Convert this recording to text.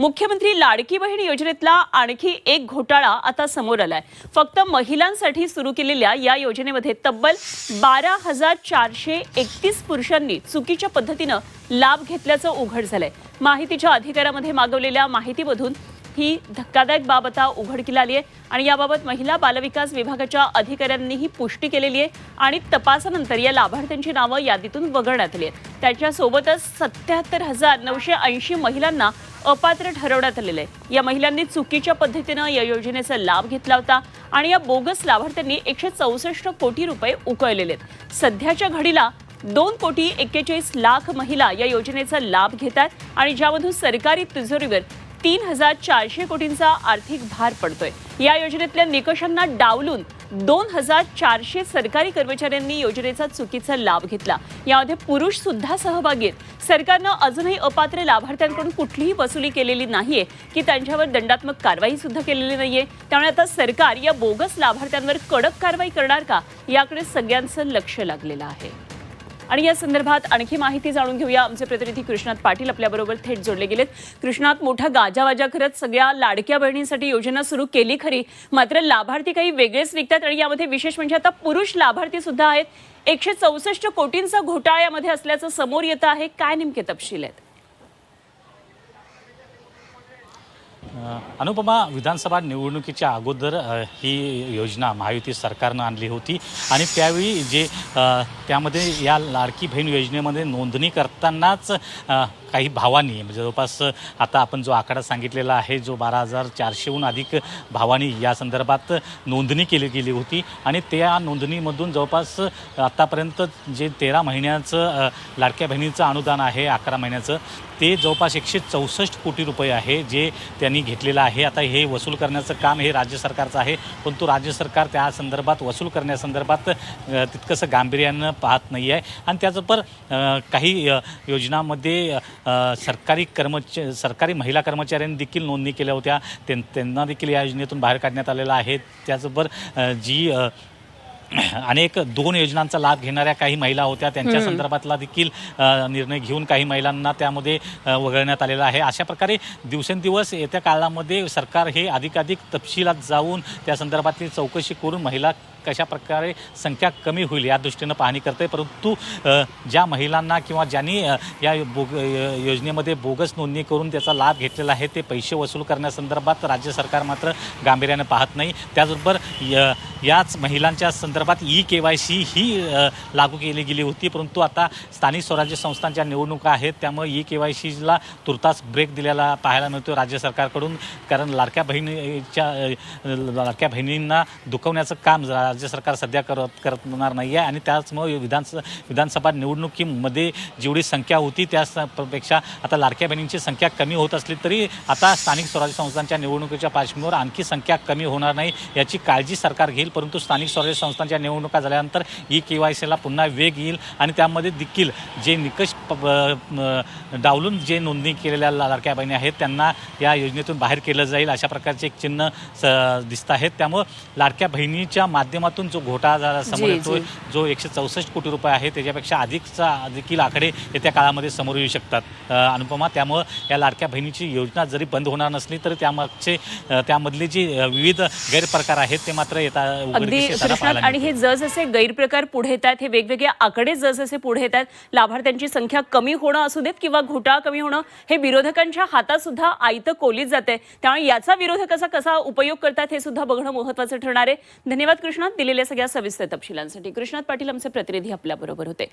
मुख्यमंत्री लाडकी बहीण योजनेतला आणखी एक घोटाळा आता समोर आलाय. फक्त महिलांसाठी सुरू केलेल्या या योजनेमध्ये तब्बल बारा हजार चारशे एकतीस पुरुषांनी चुकीच्या पद्धतीनं लाभ घेतल्याचं उघड झालंय. माहितीच्या अधिकारामध्ये मागवलेल्या माहितीमधून ही धक्कादायक बाब आता उघडकीला आली आहे. आणि याबाबत महिला बालविकास विभागाच्या अधिकाऱ्यांनीही पुष्टी केलेली आहे आणि तपासानंतर या लाभार्थ्यांची नावं यादीतून वगळण्यात आली आहेत. त्याच्यासोबतच सत्याहत्तर हजार नऊशे ऐंशी महिलांना अपात्र ठरवण्यात आलेलं आहे. या महिलांनी चुकीच्या पद्धतीनं या योजनेचा लाभ घेतला होता आणि या बोगस लाभार्थ्यांनी एकशे चौसष्ट कोटी रुपये उकळलेले आहेत. सध्याच्या घडीला दोन कोटी एक्केचाळीस लाख महिला या योजनेचा लाभ घेतात आणि ज्यामधून सरकारी तिजोरीवर तीन हजार चारशे कोटींचा आर्थिक भार पडतोय. या योजनेतल्या निकषांना डावलून दोन हजार चारशे सरकारी कर्मचाऱ्यांनी योजनेचा चुकीचा लाभ घेतला. यामध्ये पुरुष सुद्धा सहभागी आहेत. सरकारनं अजूनही अपात्र लाभार्थ्यांकडून कुठलीही वसुली केलेली नाहीये की त्यांच्यावर दंडात्मक कारवाई सुद्धा केलेली नाहीये. त्यामुळे आता सरकार या बोगस लाभार्थ्यांवर कडक कारवाई करणार का? याकडे सगळ्यांचं लक्ष लागलेलं आहे. आणि या संदर्भात आणखी माहिती जाणून घेऊया. आमचे प्रतिनिधी कृष्णात पाटील आपल्याबरोबर थेट जोडले गेलेत. कृष्णात मोठा गाजावाजा करत सगळ्या लाडक्या बहिणींसाठी योजना सुरू केली खरी. मात्र लाभार्थी काही वेगळेच निघतात आणि यामध्ये विशेष म्हणजे आता पुरुष लाभार्थी सुद्धा आहेत. एकशे चौसष्ट कोटींचा घोटाळा यामध्ये असल्याचं समोर येतं आहे. काय नेमके तपशील आहेत? अनुपमा विधानसभा निवडणुकीच्या अगोदर ही योजना महायुती सरकारनं आणली होती. आणि त्यावेळी जे त्यामध्ये या लाडकी बहीण योजनेमध्ये नोंदणी करतानाच काही भावांनी म्हणजे जवळपास आता आपण जो आकडा सांगितलेला आहे जो बारा हजार चारशेहून अधिक भावांनी या संदर्भात नोंदणी केली गेली होती. आणि त्या नोंदणीमधून जवळपास आत्तापर्यंत जे तेरा महिन्याचं लाडक्या बहिणीचं अनुदान आहे अकरा महिन्याचं ते जवळपास एकशे चौसष्ट कोटी रुपये आहे जे त्यांनी घेतलेलं आहे. आता हे वसूल करण्याचं काम हे राज्य सरकारचं आहे परंतु राज्य सरकार त्या संदर्भात वसूल करण्यासंदर्भात तितकंसं गांभीर्यानं पाहत नाही आहे आणि त्याचं पर काही योजनामध्ये योजनांमध्ये सरकारी कर्मच सरकारी महिला कर्मचाऱ्यांनी देखील नोंदणी केल्या होत्या. त्यां- त्यांना देखील या योजनेतून बाहेर काढण्यात आलेलं आहे. त्याचबरोबर जी अनेक दोन योजनांचा लाभ घेणाऱ्या काही महिला होत्या. त्यांच्या संदर्भातला देखील निर्णय घेऊन काही महिलांना त्यामध्ये वगळण्यात आलेला आहे. अशा प्रकारे दिवसेंदिवस येत्या काळामध्ये सरकार हे अधिकाधिक तपशिलात जाऊन त्या संदर्भातली चौकशी करून महिला कशा प्रकारे संख्या कमी होईल या दृष्टीनं पाहणी करते परंतु ज्या महिलांना किंवा ज्यांनी या बोग योजनेमध्ये बोगस नोंदणी करून त्याचा लाभ घेतलेला आहे ते पैसे वसूल करण्यासंदर्भात राज्य सरकार मात्र गांभीर्यानं पाहत नाही. त्याचबरोबर य- याच महिलांच्या संदर्भात ई के वाय सी ही लागू केली गेली होती. परंतु आता स्थानिक स्वराज्य संस्थांच्या निवडणुका आहेत. त्यामुळे ई के वाय सीला तुर्तास ब्रेक दिलेला पाहायला मिळतो राज्य सरकारकडून. कारण लाडक्या बहिणीच्या लाडक्या बहिणींना दुखवण्याचं काम राज्य सरकार सध्या करत करणार नाही आहे आणि त्याचमुळे विधानस विधानसभा निवडणुकीमध्ये जेवढी संख्या होती त्यापेक्षा आता लाडक्या बहिणींची संख्या कमी होत असली तरी आता स्थानिक स्वराज्य संस्थांच्या निवडणुकीच्या पार्श्वभूमीवर आणखी संख्या कमी होणार नाही याची काळजी सरकार घेईल. परंतु स्थानिक स्वराज्य संस्थांच्या निवडणुका झाल्यानंतर ई के वाय सीला पुन्हा वेग येईल आणि त्यामध्ये देखील जे निकष प- डावलून जे नोंदणी केलेल्या लाडक्या बहिणी आहेत त्यांना या योजनेतून बाहेर केलं जाईल अशा प्रकारचे एक चिन्ह स- दिसत आहेत. त्यामुळं लाडक्या बहिणीच्या माध्यम माध्यमातून जो घोटाळा झाला समोर जी, येतोय जी. जो एकशे चौसष्ट कोटी रुपये आहे त्याच्यापेक्षा अधिकचा देखील आकडे येत्या काळामध्ये समोर येऊ शकतात. अ, अनुपमा त्यामुळं या लाडक्या बहिणीची योजना जरी बंद होणार नसली तरी त्यामागचे अ, त्यामधले जे अ, विविध गैरप्रकार आहेत ते मात्र येता अगदी उघडकीस येताना कृष्णात पाहायला आणि हे जसजसे गैरप्रकार पुढे येतात हे वेगवेगळे आकडे जसजसे पुढे येतात लाभार्थ्यांची संख्या कमी होणं असू देत किंवा घोटाळा कमी होणं हे विरोधकांच्या हातात सुद्धा आयतं कोलीत जाते त्यामुळे याचा विरोधकाचा कसा उपयोग करतात हे सुद्धा बघणं महत्वाचं ठरणार आहे. धन्यवाद कृष्णात दिलेल्या सगळ्या सविस्तर तपशिलांसाठी कृष्णात पाटील आमचे प्रतिनिधी आपल्याबरोबर होते.